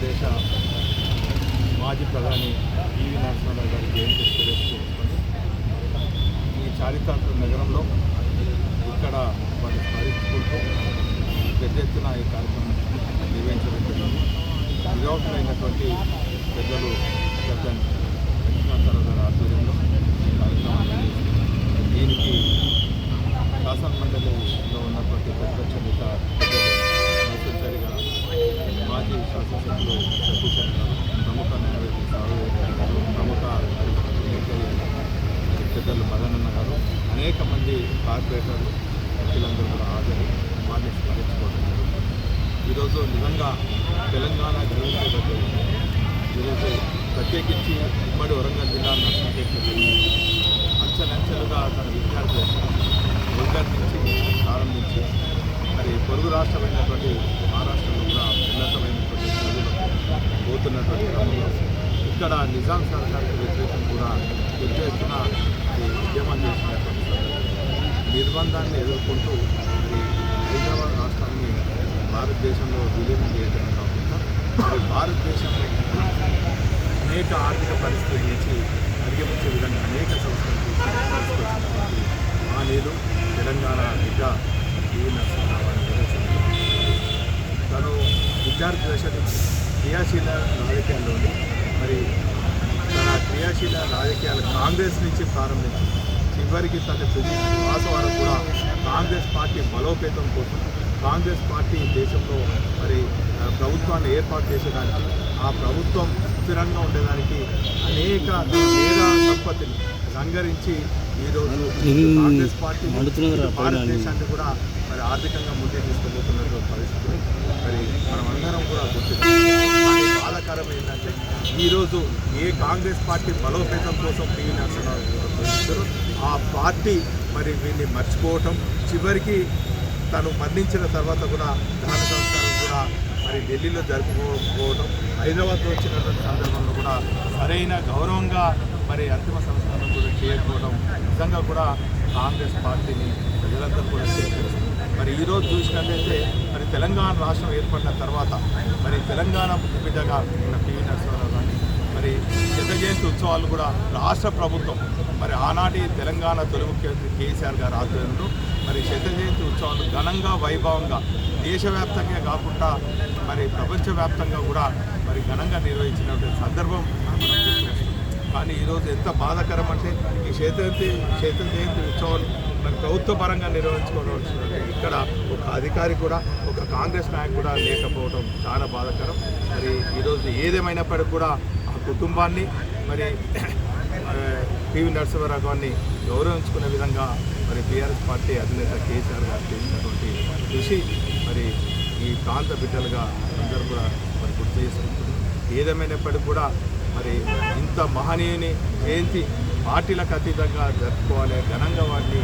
భారతదేశ మాజీ ప్రధాని పివి నరసింహారావు గారి జయంతి పురస్కరించుకొని ఈ చారిత్రాత్మక నగరంలో ఇక్కడ వారి స్మరించుకుంటూ పెద్ద ఎత్తున ఈ కార్యక్రమం నిర్వహించడం జరిగింది. పెద్దలు పెద్ద శాసనసభ్యులు సతీశన్ గారు ప్రముఖ న్యాయవాది సాగురెడ్డి గారు ప్రముఖ నేతలు పెద్దలు మదనన్న గారు అనేక మంది కార్పొరేటర్లు వకీలందరూ కూడా హాజరు వారిని స్మరించుకోవడం జరుగుతుంది ఈరోజు నిజంగా తెలంగాణ గర్వించబడ్డ ఈరోజు ప్రత్యేకించి ఉమ్మడి వరంగల్ జిల్లా నర్సంపేటలో అంచెలంచెలుగా తన విద్యార్థులు వరంగల్ నుంచి ప్రారంభించి మరి పొరుగు రాష్ట్రమైనటువంటి మహారాష్ట్ర ఇక్కడ నిజాం సర్కార్కి వ్యతిరేకం కూడా పెద్ద ఉద్యమం చేసినటువంటి నిర్బంధాన్ని ఎదుర్కొంటూ హైదరాబాద్ రాష్ట్రాన్ని భారతదేశంలో విలీనం చేయడమే కాకుండా భారతదేశంలో అనేక ఆర్థిక పరిస్థితుల నుంచి అధిగమించే విధంగా అనేక సంస్థలు తీసుకొచ్చినటువంటి మహనీయులు తెలంగాణ బిడ్డ ఈ నరసింహరావు తను విద్యార్థి దశ క్రియాశీల రాజకీయాల్లో మరి తన క్రియాశీల రాజకీయాలు కాంగ్రెస్ నుంచి ప్రారంభించి చివరికి తన తుది శ్వాస వరకు కూడా కాంగ్రెస్ పార్టీ బలోపేతం కోసం కాంగ్రెస్ పార్టీ దేశంలో మరి ప్రభుత్వాన్ని ఏర్పాటు చేసేదానికి ఆ ప్రభుత్వం స్థిరంగా ఉండేదానికి అనేక మేధా సంపత్తిని రంగరించి ఈరోజు కాంగ్రెస్ పార్టీ భారతదేశాన్ని కూడా మరి ఆర్థికంగా ముందుకు తీసుకుపోతున్నటువంటి పరిస్థితిని మరి మనం అందరం కూడా గుర్తించాలి బాధాకరం ఏంటంటే ఈరోజు ఏ కాంగ్రెస్ పార్టీ బలోపేతం కోసం పివి నరసింహారావు గారు ఆ పార్టీ మరి వీళ్ళని మర్చిపోవటం చివరికి తను మరణించిన తర్వాత కూడా దహన సంస్కారం కూడా మరి ఢిల్లీలో జరుపుకోకపోవడం హైదరాబాద్లో వచ్చినటువంటి సందర్భంలో కూడా సరైన గౌరవంగా మరి అంతిమ సంస్కారం కూడా చేయకపోవడం నిజంగా కూడా కాంగ్రెస్ పార్టీని ప్రజలందరూ కూడా మరి ఈరోజు చూసినట్లయితే మరి తెలంగాణ రాష్ట్రం ఏర్పడిన తర్వాత మరి తెలంగాణ బిడ్డగా ఉన్న పివి నరసింహారావు గారిని మరి శత జయంతి ఉత్సవాలు కూడా రాష్ట్ర ప్రభుత్వం మరి ఆనాటి తెలంగాణ తొలి ముఖ్యమంత్రి కేసీఆర్ గారి ఆధ్వర్యంలో మరి శత జయంతి ఉత్సవాలు ఘనంగా వైభవంగా దేశవ్యాప్తంగా కాకుండా మరి ప్రపంచవ్యాప్తంగా కూడా మరి ఘనంగా నిర్వహించినటువంటి సందర్భం మనం చూస్తున్నాం. కానీ ఈరోజు ఎంత బాధాకరం అంటే ఈ క్షేత్రజయంతి క్షేత్ర జయంతి ఉత్సవాలు మరి ప్రభుత్వ పరంగా నిర్వహించుకోవడం ఇక్కడ ఒక అధికారి కూడా ఒక కాంగ్రెస్ నాయకు కూడా లేకపోవడం చాలా బాధాకరం. మరి ఈరోజు ఏదేమైనప్పటికీ కూడా ఆ కుటుంబాన్ని మరి పివి నరసింహరావు గారిని గౌరవించుకునే విధంగా మరి బీఆర్ఎస్ పార్టీ అధినేత కేసీఆర్ గారు చేసినటువంటి కృషి మరి ఈ ప్రాంత బిడ్డలుగా అందరూ కూడా మరి గుర్తు చేసుకుంటున్నారు. ఏదేమైనప్పటికీ కూడా మరి ఇంత మహనీయుని జయంతి పార్టీలకు అతీతంగా జరుపుకోవాలి ఘనంగా వాటిని